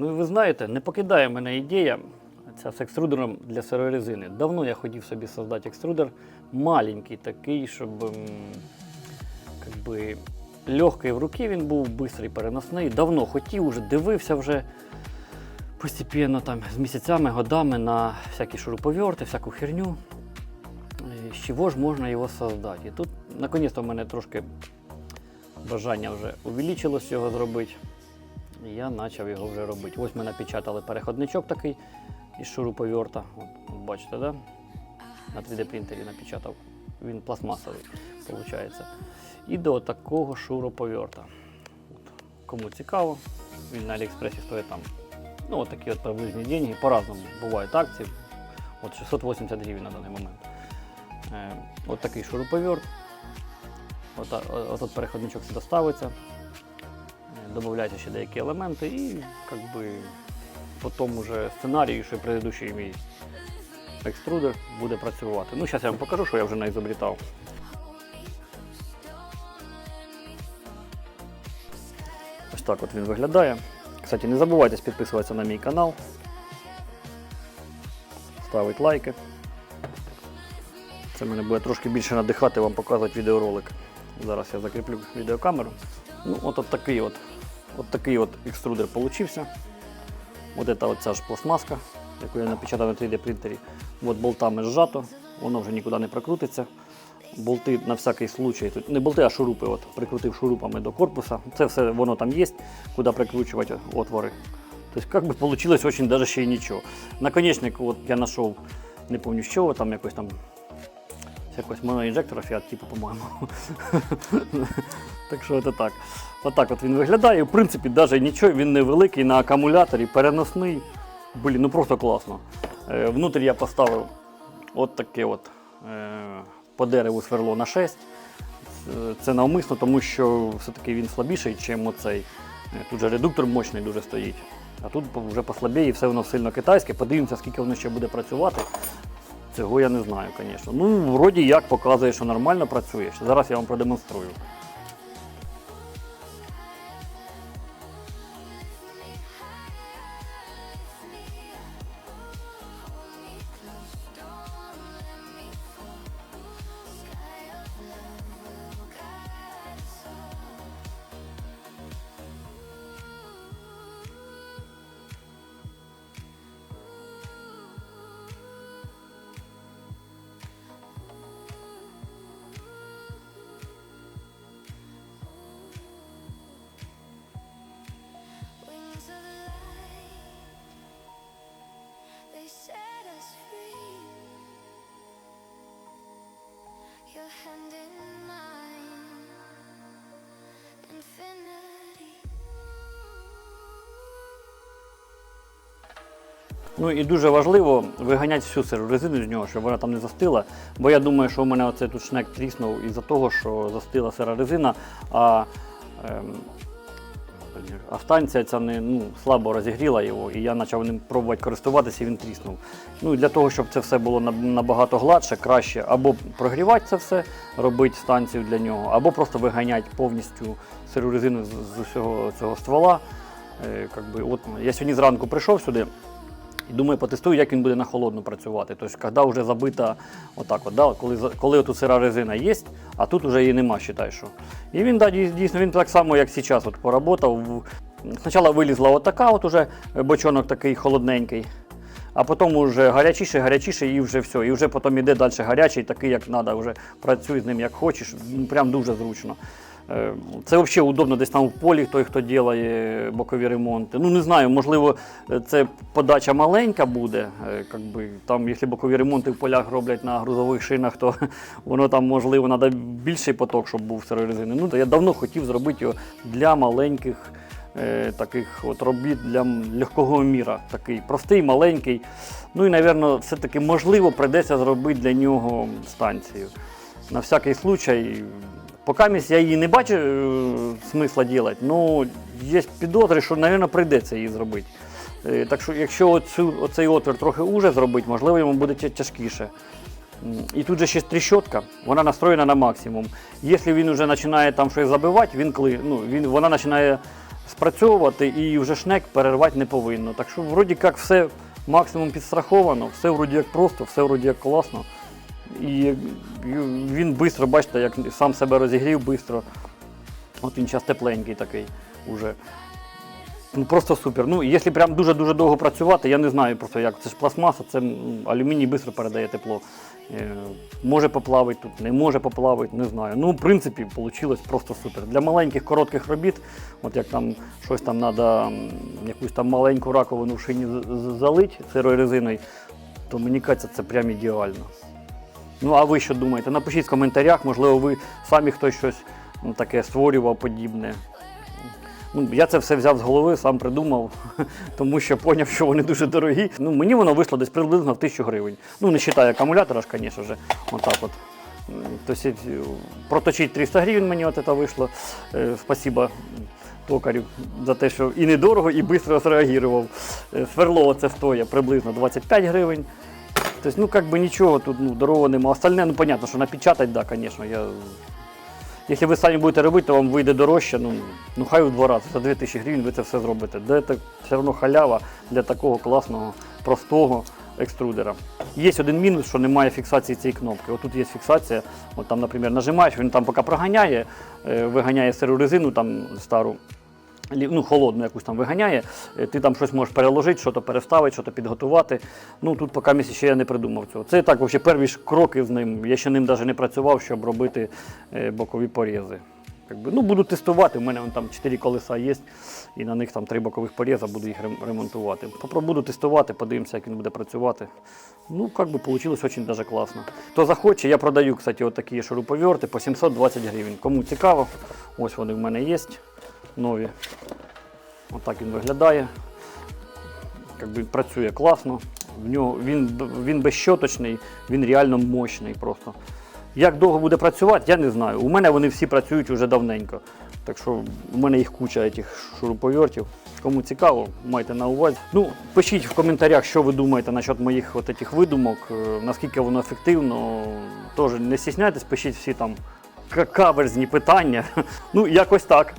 Ну і ви знаєте, не покидає мене ідея ця з екструдером для сирорезини. Давно я хотів собі создати екструдер маленький такий, щоб м, как би, легкий в руки він був, бистрий, переносний. Давно хотів, вже дивився вже постепенно там, з місяцями, годами на всякі шуруповерти, всяку херню. Е, З чого ж можна його создати? І тут, наконець-то, в мене трошки бажання вже увеличилось його зробити. І я почав його вже робити. Ось ми напечатали переходничок такий із шуруповерта. От, бачите, да? на 3D принтері напечатав. Він пластмасовий, виходить. І до такого шуруповерта. От. Кому цікаво, він на Аліекспресі стоїть там. Ну, от такі от приблизні деньги. По-разному бувають акції. От 680 гривень на даний момент. Е, от такий шуруповерт. От, от, от переходничок сюди ставиться. Додаються ще деякі елементи і как би, по тому же сценарію, що предыдущий мій екструдер буде працювати. Ну, зараз я вам покажу, що я вже наізобрітав. Ось так от він виглядає. Кстати, не забувайте підписуватися на мій канал, ставити лайки. Це мене буде трошки більше надихати вам показувати відеоролик. Зараз я закріплю відеокамеру. Ну, от, от такий от, от такий от екструдер получився. От це оця ж пластмаска, яку я напечатав на 3D принтері. От болтами зжато, воно вже нікуди не прокрутиться. Болти на всякий случай, тут не болти, а шурупи, от, прикрутив шурупами до корпуса. Це все воно там є, куди прикручувати отвори. Тобто, як би вийшло даже ще й нічого. Наконечник от я знайшов, не пам'ятаю чого, там якось там з якогось моноінжектора Fiat, типу, по-моєму. так що це так. Отак от він виглядає. В принципі, навіть нічого, він невеликий на акумуляторі, переносний. Блін, ну просто класно. Е, внутрі я поставив от таке от е, по дереву сверло на 6. Е, Це навмисно, тому що все-таки він слабіший, ніж оцей. Е, Тут же редуктор мощний дуже стоїть. А тут вже послабіє, і все воно сильно китайське. Подивимося, скільки воно ще буде працювати. Цього я не знаю, звісно. Ну, вроді як показує, що нормально працює. Зараз я вам продемонструю. Ну і дуже важливо виганяти всю сиру резину з нього, щоб вона там не застила. Бо я думаю, що у мене оцей тут шнек тріснув із-за того, що застила сира резина, а, ем, а станція ця не ну, слабо розігріла його, і я почав ним пробувати користуватися, і він тріснув. Ну і для того, щоб це все було набагато гладше, краще або прогрівати це все, робити станцію для нього, або просто виганяти повністю сиру резину з, усього цього ствола. Е, би, от, я сьогодні зранку прийшов сюди. І думаю, потестую, як він буде на холодну працювати. Тобто, коли вже забита, отак от, да, коли, коли тут сира резина є, а тут вже її нема, вважай, що. І він да, дійсно він так само, як зараз, от, поработав. Спочатку вилізла отака, от уже бочонок такий холодненький, а потім вже гарячіше, гарячіше, і вже все. І вже потім іде далі гарячий, такий, як треба, вже працюй з ним як хочеш. Прям дуже зручно. Е, Це взагалі удобно десь там в полі, той, хто робить бокові ремонти. Ну не знаю, можливо, е, це подача маленька буде. е, Как би, там, якщо бокові ремонти в полях роблять на грузових шинах, то воно там можливо треба більший поток, щоб був сирорезини. Ну, то я давно хотів зробити його для маленьких е, таких от робіт для легкого міра. Такий простий, маленький. Ну і, мабуть, все-таки можливо прийдеться зробити для нього станцію. На всякий случай. Поки я її не бачу е, смисла робити, але є підозри, що, мабуть, прийдеться її зробити. Е, Так що, якщо оцю, оцей отвір трохи уже зробити, можливо, йому буде тяжкіше. І тут же ще тріщотка, вона настроєна на максимум. Якщо він вже починає там щось забивати, він, ну, він, вона починає спрацьовувати і вже шнек перервати не повинно. Так що вроді як все максимум підстраховано, все вроді як просто, все вроді як класно. І він швидко, бачите, як сам себе розігрів швидко. От він зараз тепленький такий уже. Ну просто супер. Ну, якщо прям дуже-дуже довго працювати, я не знаю просто як. Це ж пластмаса, це алюміній швидко передає тепло. Е, може поплавити тут, не може поплавити, не знаю. Ну, в принципі, вийшло просто супер. Для маленьких коротких робіт, от як там щось там треба, якусь там маленьку раковину в шині з- з- залить сирою резиною, то мені кажеться, це прям ідеально. Ну, а ви що думаєте? Напишіть в коментарях, можливо, ви самі хтось щось ну, таке створював подібне. Ну, я це все взяв з голови, сам придумав, тому що зрозумів, що вони дуже дорогі. Ну, мені воно вийшло десь приблизно в 1000 гривень. Ну, не вважаю акумулятора звісно ж, отак от. Тобто, проточить 300 гривень мені от це вийшло. Е, Спасибо токарю за те, що і недорого, і швидко зреагував. Е, Сверло це стоїть приблизно 25 гривень. Тобто, ну, как бы нічого тут ну, дорого нема. Остальне, ну, понятно, що напечатать, да, звісно. Я... Якщо ви самі будете робити, то вам вийде дорожче, ну, ну хай у два рази, за 2000 гривень ви це все зробите. Де це все одно халява для такого класного, простого екструдера. Є один мінус, що немає фіксації цієї кнопки. Отут є фіксація, от там, наприклад, нажимаєш, він там поки проганяє, е, виганяє сиру резину там стару, ну, холодну якусь там виганяє, е, ти там щось можеш переложити, що-то переставити, що-то підготувати. Ну тут поки місяць ще я не придумав цього. Це так, взагалі, перші кроки з ним. Я ще ним навіть не працював, щоб робити е, бокові порізи. Якби, ну, буду тестувати, у мене там 4 колеса є, і на них там 3 бокових поріза, буду їх ремонтувати. Попро- буду тестувати, подивимося, як він буде працювати. Ну, як би вийшло дуже даже класно. Хто захоче, я продаю, кстати, от такі шуруповерти по 720 гривень. Кому цікаво, ось вони в мене є нові. Отак він виглядає. Якби працює класно. В нього, він, він безщоточний, він реально мощний просто. Як довго буде працювати, я не знаю. У мене вони всі працюють вже давненько. Так що у мене їх куча цих шуруповертів. Кому цікаво, майте на увазі. Ну, пишіть в коментарях, що ви думаєте насчет моїх от этих видумок, е, наскільки воно ефективно. Тож не стісняйтесь, пишіть всі там каверзні питання. Ну, якось так.